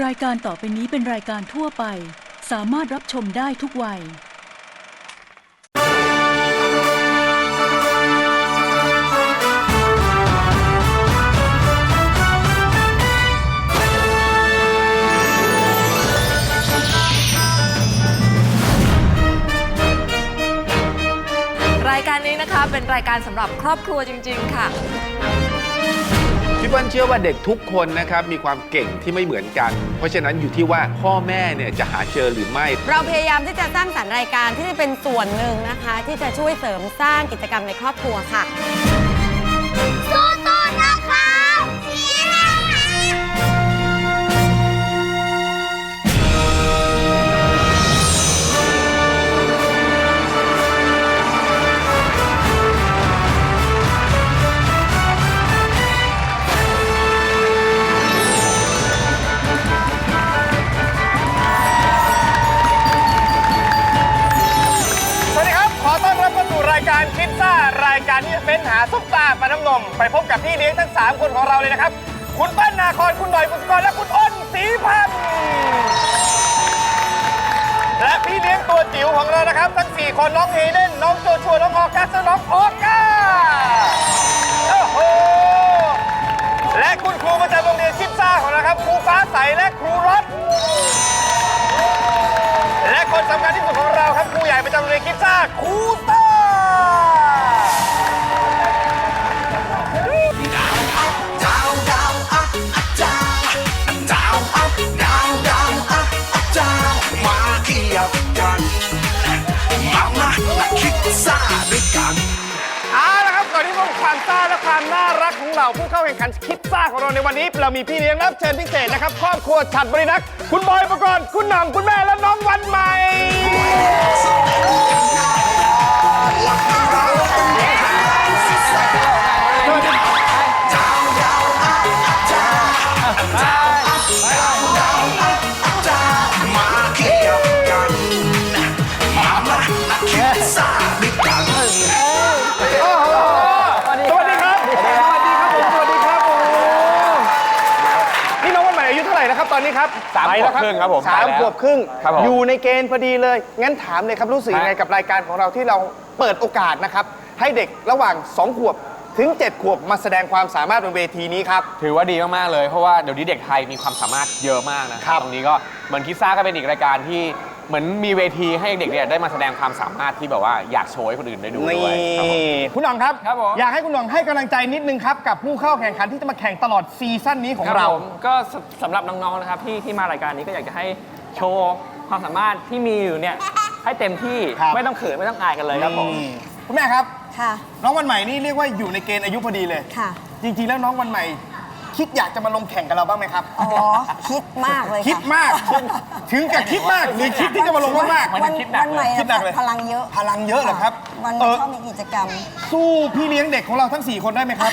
รายการต่อไปนี้เป็นรายการทั่วไป สามารถรับชมได้ทุกวัย รายการนี้นะคะเป็นรายการสำหรับครอบครัวจริง ๆ ค่ะ เปิ้ลเชื่อว่าเด็กทุกคนนะครับมีความเก่งที่ไม่เหมือนกัน เพราะฉะนั้นอยู่ที่ว่าพ่อแม่เนี่ยจะหาเจอหรือไม่ เราพยายามที่จะสร้างสรรค์รายการที่จะเป็นส่วนหนึ่งนะคะ ที่จะช่วยเสริมสร้างกิจกรรมในครอบครัวค่ะ สู้าสู่รายการคิดซ่ารายการที่จะเป็นหาซุปตาปลาน้ำนมไปพบกับพี่เลี้ยงทั้ง 3 คนของเราเลยนะครับ คุณปั้นนาคอนคุณหน่อยกุศกรและคุณอ้นศรีพันธ์และพี่เลี้ยงตัวจิ๋วของเรานะครับ ทั้ง 4 คนน้องเฮเดนน้องโจชัวน้องออกัสและน้องออก้าโอ้โหและคุณครูประจำโรงเรียนคิดซ่าของเราครับครูฟ้าใสและครูรถและคนสำคัญที่สุดของเราครับครูใหญ่ประจำโรงเรียนคิดซ่าครูต้ ความน่ารักของเราผู้เข้าแข่งขันคิดซ่าของเราในวันนี้ เรามีพี่เลี้ยงรับเชิญพิเศษนะครับ ครอบครัวฉัดบรินักคุณบอยประกรณ์คุณหน่ำคุณแม่และน้องวันใหม่ นี้ครับสามไปขวบแล้วครึ่งครับผมสามไปแล้วขวบครึ่ง ครับผม อยู่ในเกณฑ์พอดีเลย งั้นถามเลยครับรู้สึกยังไงฮะกับรายการของเราที่เราเปิดโอกาสนะครับ ให้เด็กระหว่าง 2 ขวบถึง 7 ขวบมาแสดงความสามารถบนเวทีนี้ครับ ถือว่าดีมาก ๆ เลย เพราะว่าเดี๋ยวนี้เด็กไทยมีความสามารถเยอะมากนะครับตรงนี้ก็เหมือนคิดซ่าก็เป็นอีกรายการที่ เหมือนมีเวทีให้เด็กเนี่ยได้มาแสดงความสามารถที่แบบว่าอยากโชว์ให้คนอื่นได้ดูนี่ด้วยครับผม คุณหน่องครับ ครับผม อยากให้คุณหน่องให้กำลังใจนิดนึงครับ กับผู้เข้าแข่งขันที่จะมาแข่งตลอดซีซั่นนี้ของครับเรา ผมก็สสำหรับน้องๆนะครับที่ที่มารายการนี้ก็อยากจะให้โชว์ความสามารถที่มีอยู่เนี่ยให้เต็มที่ครับ ไม่ต้องเขินไม่ต้องอายกันเลยครับผมอืคุณแม่ครับ ค่ะ น้องวันใหม่นี่เรียกว่าอยู่ในเกณฑ์อายุพอดีเลย ค่ะ จริงๆแล้วน้องวันใหม่ คิดอยากจะมาลงแข่งกับเราบ้างไหมครับ อ๋อ คิดมากเลยค่ะคิดมาก ถึงกับคิดมากหรือคิดที่จะมาลงมากมันวันคิดหนักวันใหม่คิดหนักเลย พลังเยอะพลังเยอะเหรอครับวันเออชอบมีกิจกรรม สู้พี่เลี้ยงเด็กของเราทั้ง 4 คนได้ไหมครับ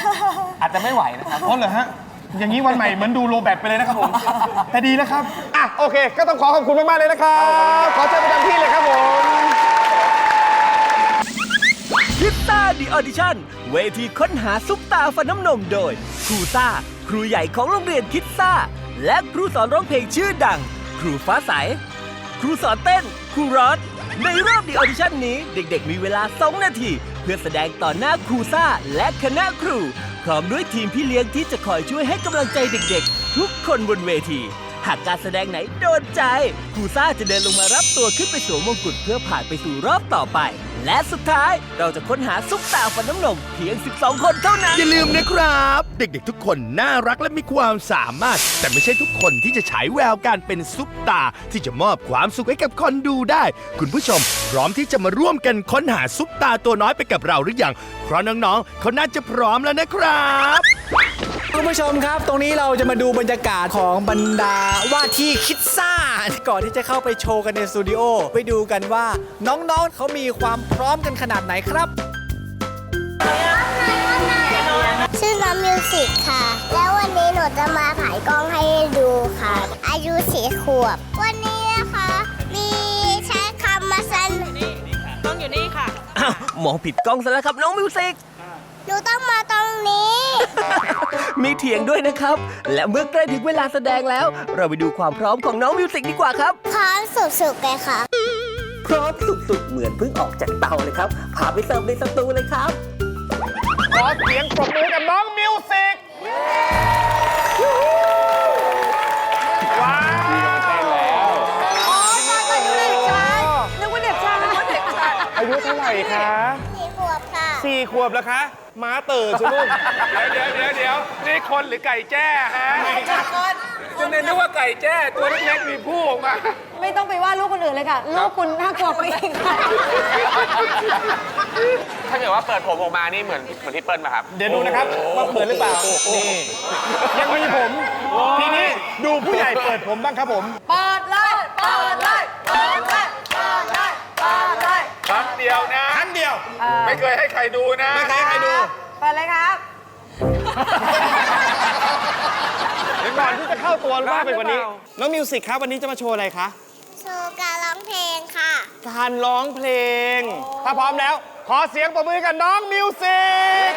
อาจจะไม่ไหวนะครับเพราะเหรอฮะ อย่างนี้วันใหม่เหมือนดูโรแบตไปเลยนะครับผม แต่ดีนะครับ อะโอเค ก็ต้องขอขอบคุณมากๆเลยนะครับ ขอเชิญประจำที่เลยครับผม คิดซ่าดีออดิชั่นเวทีค้นหาซุปตาฟันน้ำนมโดยครูซ่า ครูใหญ่ของโรงเรียนคิดซ่า และครูสอนร้องเพลงชื่อดัง ครูฟ้าใส ครูสอนเต้น ครูรอดในรอบดีออดิชั่นนี้เด็กๆ มีเวลา 2 นาที เพื่อแสดงต่อหน้าครูซ่าและคณะครู พร้อมด้วยทีมพี่เลี้ยงที่จะคอยช่วยให้กำลังใจเด็กๆ ทุกคนบนเวที หากการแสดงไหนโดนใจครูซ่าจะเดินลงมารับตัวขึ้นไปสวมมงกุฎเพื่อผ่านไปสู่รอบต่อไป และสุดท้ายเราจะค้นหาซุปตาฟันน้ำนมเพียง 12 คนเท่านั้น อย่าลืมนะครับ เด็กๆ ทุกคนน่ารักและมีความสามารถ แต่ไม่ใช่ทุกคนที่จะฉายแววการเป็นซุปตา ที่จะมอบความสุขให้กับคนดูได้ คุณผู้ชม พร้อมที่จะมาร่วมกันค้นหาซุปตาตัวน้อยไปกับเราหรือยังเพราะน้องๆเขาน่าจะพร้อมแล้วนะครับ คุณผู้ชมครับ ตรงนี้เราจะมาดูบรรยากาศของบรรดาว่าที่คิดซ่า ก่อนที่จะเข้าไปโชว์กันในสตูดิโอไปดูกันว่าน้องๆเขามีความพร้อมกันขนาดไหนครับ ชื่อน้องมิวสิกค่ะ แล้ววันนี้หนูจะมาถ่ายกล้องให้ดูค่ะ อายุสี่ขวบ วันนี้นะคะ มีใช้คำมาสันอ้าวมองผิดกล้องซะแล้วครับน้องมิวสิก หนูต้องมาตรงนี้ มีเถียงด้วยนะครับ และเมื่อใกล้ถึงเวลาแสดงแล้ว เราไปดูความพร้อมของน้องมิวสิกดีกว่าครับ พร้อมสุดๆเลยค่ะ พร้อมสุดๆเหมือนเพิ่งออกจากเตาเลยครับพาไปเสิร์ฟในสตูเลยครับ ขอเสียงปรบมือกับน้องมิวสิกว้าวอ๋อมามาดูเด็กชายนึกว่าเด็กชายนึกว่าเด็กชายอายุเท่าไหร่คะ สี่ขวบค่ะสี่ขวบแล้วคะม้าเติร์ใช่ลูกเดี๋ยวเดี๋ยวเดี๋ยวนี่คนหรือไก่แจ้ฮะคุณเน้นนึกว่าไก่แจ้ตัวเล็กๆมีผู้ออกมาไม่ต้องไปว่าลูกคนอื่นเลยค่ะ ลูกคุณน่ากลัวกว่าอีกค่ะถ้าเกิดว่าเปิดผมออกมานี่เหมือนเหมือนพี่เปิ้ลป่ะครับ เดี๋ยวดูนะครับว่าเหมือนหรือเปล่า นี่ยังมีผม ทีนี้ดูผู้ใหญ่เปิดผมบ้างครับผมเเดียวไม่เคยให้ใครดูนะไม่เคยให้ใครดู เปิดเลยครับ เดี๋ยวก่อนที่จะเข้าตัวมากไปกว่านี้ น้องมิวสิกครับ วันนี้จะมาโชว์อะไรคะ โชว์การร้องเพลงค่ะ การร้องเพลง ถ้าพร้อมแล้ว ขอเสียงปรบมือให้กับน้องมิวสิก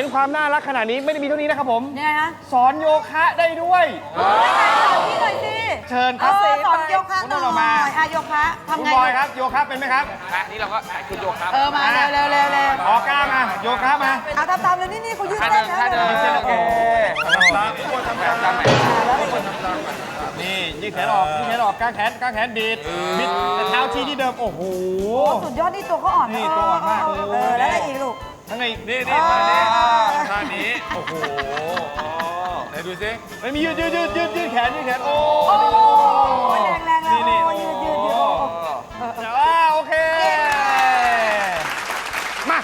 ห็นความน่ารักขนาดนี้ไม่ได้มีเท่านี้นะครับผม ยังไงฮะสอนโยคะได้ด้วย พี่หน่อยสิเชิญคเอรับ อสอนโยคะหน่คุณออกมาอยอะโยคะคุณทำไงบอยครับ โยคะเป็นไหมครับอะนี่เราก็ใส่ชุดโยคะเออมาเร็วเร็วเร็วเร็วออกกล้ามา โยคะมาเอาทำตามเลยนี่นี่เขายืดท่าเส้เดินนแล้วท่าเดินโอเคโอเคตามไหนนี่ยืดแขนออกยืดแขนออกกางแขนกางแขนดีดบิดแต่เท้าชี้ที่เดิม โอ้โห สุดยอดนี่ตัวเขาอ่อนนี่ตัวอ่อนมากเเออแล้วอะไรอีกลูกทั้งในนี่นี่ท่านี้ ท่านี้ โอ้โหอ๋อไหนดูสิไม่มียืดยืดยืดยืดยืดแขนยืดแขน โอ้โอ้ยแรงแรงแรงนี่นี่โอ้ยยืดยืดยืดอ่าโอเค มา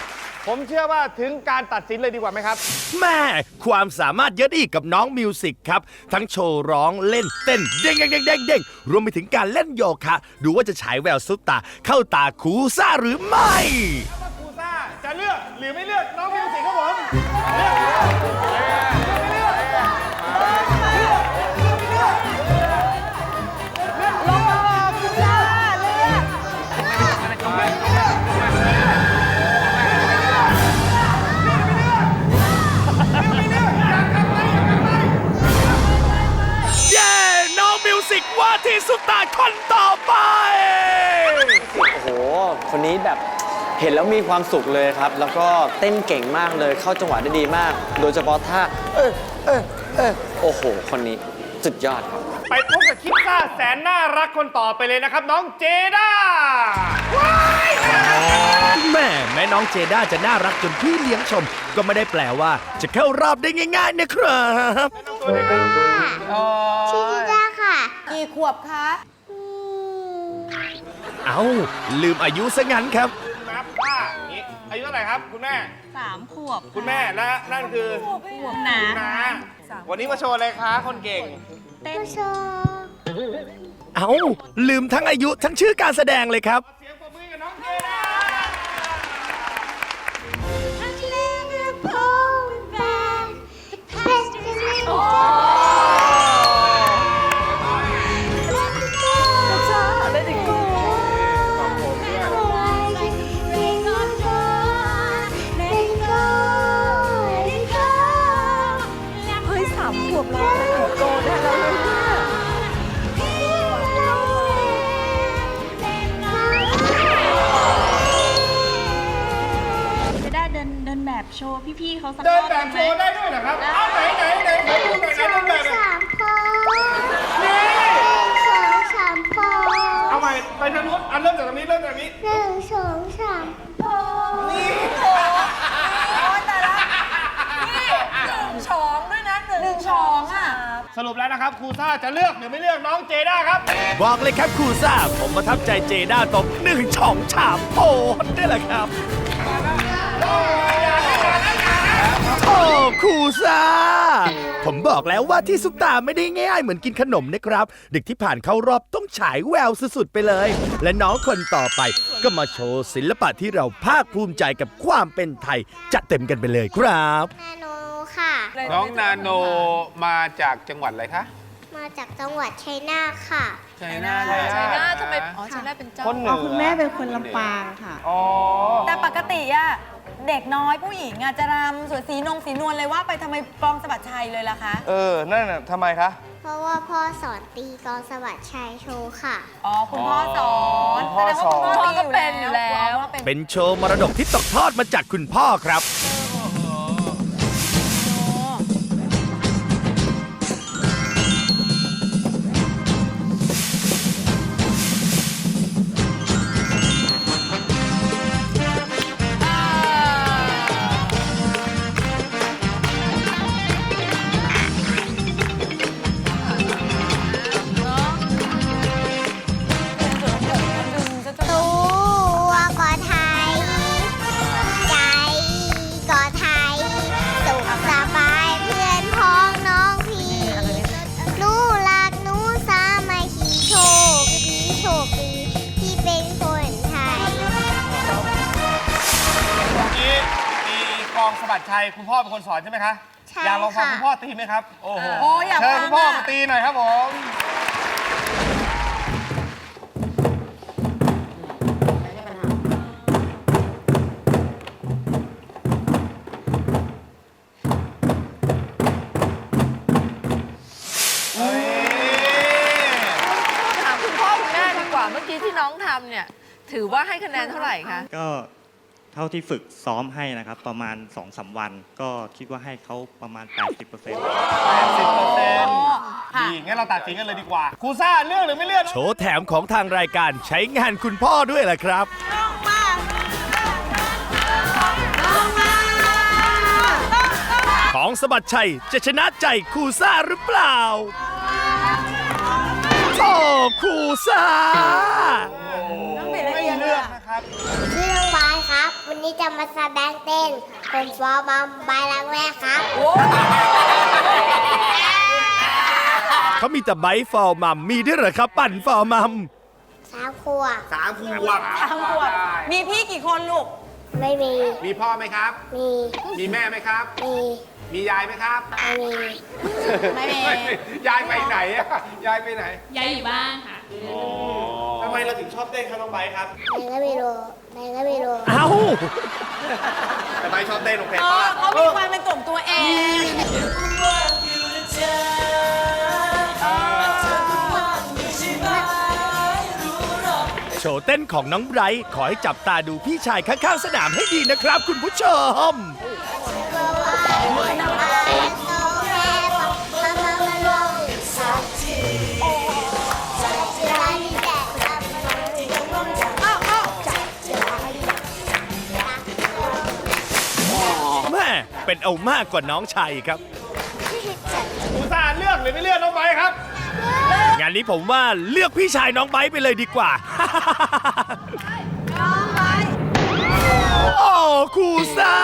ผมเชื่อว่าถึงการตัดสินเลยดีกว่าไหมครับ แม่ความสามารถเยอะอีกกับน้องมิวสิกครับ ทั้งโชว์ร้องเล่นเต้นเด้งเด้งเด้งเด้งเด้งรวมไปถึงการเล่นโยคะ ดูว่าจะฉายแววซุปตา เข้าตาคูซ่าหรือไม่ครูซ่าจะเลือกหรือไม่เลือกน้องมิว สิ เห็นแล้วมีความสุขเลยครับ แล้วก็เต้นเก่งมากเลยเข้าจังหวะได้ดีมาก โดยเฉพาะท่าเออเออเออโอ้โห คนนี้สุดยอดครับ ไปพบกับคิดซ่าแสนน่ารักคนต่อไปเลยนะครับ น้องเจด้าแม่แม่น้องเจด้าจะน่ารักจนพี่เลี้ยงชม ก็ไม่ได้แปลว่า จะเข้ารอบได้ง่าย ๆ นะครับชื่อจิด้าค่ะ กี่ขวบคะ เอาลืมอายุซะงั้นครับนับว่า อย่างนี้อายุเท่าไหร่ครับ คุณแม่ สามขวบคุณแม่และนั่นคือขวบหนานาวันนี้มาโชว์อะไรคะคนเก่งผู้ชมเอาลืมทั้งอายุทั้งชื่อการแสดงเลยครับเสียงปรบมือกับ แบบโชว์พี่ๆเขาสักเดินรอบแบบไหโชมว์ได้ด้วยเหรอครับ เอาไหนไหนไหนไหนดูหน่อยนะเดินแบบหน่อยสามพอหนึ่งสองสามพอเอาใหม่ไปทางนู้นอันเริ่มจากตรงนี้เริ่มจากตรงนี้ หนึ่งสองสามพอช้องด้วยนะหนึ่งช้องอะ สรุปแล้วนะครับครูซ่าจะเลือกหรือไม่เลือกน้องเจด้าครับ บอกเลยครับครูซ่าผมประทับใจเจด้าตบหนึ่งช่องฉาบโพดนี่แหละครับโอ้ ครูซ่า ผมบอกแล้วว่าที่ซุปตาไม่ได้ง่ายเหมือนกินขนมนะครับ เด็กที่ผ่านเข้ารอบต้องฉายแววสุดๆไปเลย และน้องคนต่อไปก็มาโชว์ศิลปะที่เราภาคภูมิใจกับความเป็นไทย จัดเต็มกันไปเลยครับ นาโนค่ะ น้องนาโนมาจากจังหวัดอะไรคะ มาจากจังหวัดชัยนาทค่ะ ชัยนาทชัยนาททำไม อ๋อชัยนาทเป็นเจ้า คนเหนือคุณแม่เป็นคนลำปางค่ะ อ๋อ แต่ปกติอะเด็กน้อยผู้หญิงอะจะรำสวยสีนงสีนวลเลยว่าไปทำไมกลองสะบัดชัยเลยล่ะคะ เออ นั่นน่ะทำไมคะ เพราะว่าพ่อสอนตีกลองสวัสดิ์ชัยโชว์ค่ะ อ๋อ คุณพ่อสอนคุณพ่อสอน แสดงว่าคุณพ่อก็เป็นอยู่แล้ว เป็นโชว์มรดกที่ตกทอดมาจากคุณพ่อครับ กองสะบัดชัยคุณพ่อเป็นคนสอนใช่ไหมคะใช่อยากลองฟังค่ะคุณพ่อตีไหมครับ โอ้โหโอ้อยากเชิญฟังคุณพ่ออะ มาตีหน่อยครับผมถามคุณพ่อคุณแม่ดีกว่าเมื่อกี้ที่น้องทำเนี่ย ถือว่าให้คะแนนเท่าไหร่คะ ก็ เท่าที่ฝึกซ้อมให้นะครับประมาณ2อสวัน ก็คิดว่าให้เขาประมาณ 80% 80เปอร์เซ็นต์ดีงั้นเราตัดสินกันเลยดีกว่าครูซ่าเลือกหรือไม่เลือกโชว์แถมของทางรายการใช้งานคุณพ่อด้วยแหละครับ ของสะบัดชัยจะชนะใจครูซ่าหรือเปล่าโอ้ครูซ่า นนี้จะมาแสดงเต้นผมฟอร์มัมบายรังแรกครับ เขามีแต่ไบท์ฟอร์มัมมีด้วยเหรอครับ ปั่นฟอร์มัมสามขวบสามขวบทำขวดมีพี่กี่คนลูก ไม่มี มีพ่อไหมครับ มี มีแม่ไหมครับ มี มียายไหมครับ ไม่มี ไม่มี ยายไปไหนอะยายไปไหน ยายอยู่บ้านค่ะทำไมเราถึงชอบเต้นครับน้องไบร์ทครับแม่ ก็ไม่รู้แม่ก็ไม่รู้เอ้าแต่ไบร์ทชอบเต้นโอเคเออเขามีความเป็นตัวของตัวเองโชว์เต้นของน้องไบรท์ขอให้จับตาดูพี่ชายข้างๆสนามให้ดีนะครับ คุณผู้ชมแนเอามากกว่าน้องชายครับ อุตส่าห์เลือกหรือไม่เลือกน้องไบร์ทครับ งานนี้ผมว่าเลือกพี่ชายน้องไบร์ทไปเลยดีกว่าโอ้ครูซ่า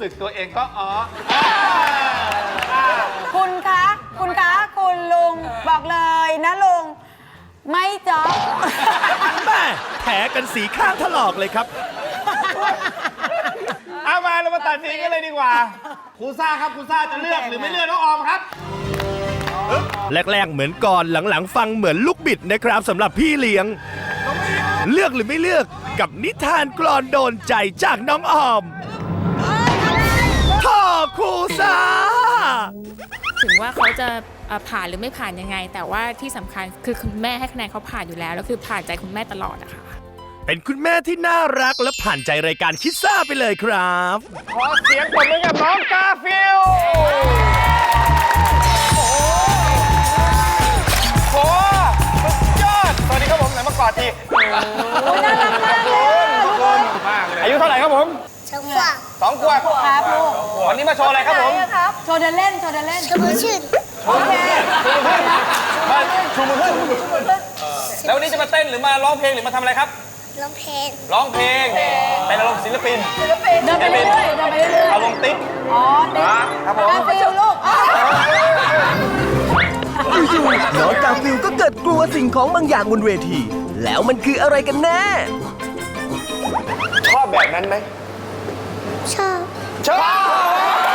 สึกตัวเองก็อ๋อคุณคะ คุณคะ คุณลุง บอกเลยนะลุง ไม่จ๊อบแม่แผลกันสีข้างถลอกเลยครับ เอามาเรามาตัดสินกันเลยดีกว่าครูซ่าครับครูซ่าจะเลือกหรือไม่เลือกน้องออมครับ แรกๆเหมือนก่อนหลังๆ ฟังเหมือนลูกบิดนะครับสำหรับพี่เลี้ยง เลือกหรือไม่เลือกกับนิทานกลอนโดนใจจากน้องออม ท่อครูซ่าถึงว่าเขาจะเอ่อผ่านหรือไม่ผ่านยังไง แต่ว่าที่สำคัญคือคุณแม่ให้คะแนนเขาผ่านอยู่แล้วแล้วคือผ่านใจคุณแม่ตลอดอะค่ะ เป็นคุณแม่ที่น่ารักและผ่านใจรายการคิดซ่าไปเลยครับ ขอเสียงปรบมือกับน้องกาฟิลโอ้โหสุดยอด สวัสดีครับผมไหนมากอดทีน่ารักมากเลยทุกคนมากเลยอายุเท่าไหร่ครับผม ชมว่าสองขวบครับลูกวันนี้มาโชว์อะไรครับผม โชว์เดินเล่น โชว์เดินเล่นชมพูชื่นโอเคมาชูมือขึ้นแล้ววันนี้จะมาเต้นหรือมาร้องเพลงหรือมาทำอะไรครับ ร้องเพลง ร้องเพลง เป็นอารมณ์ศิลปินเดินไปเรื่อยๆเดินไปเรื่อยอารมณ์ติ๊กๆอ๋อเด็กครับผมกาฟิลลูกอ๋ออยู่ๆน้องกาฟิลก็เกิดกลัวสิ่งของบางอย่างบนเวที แล้วมันคืออะไรกันแน่ ชอบแบบนั้นไหม ชอบชอบ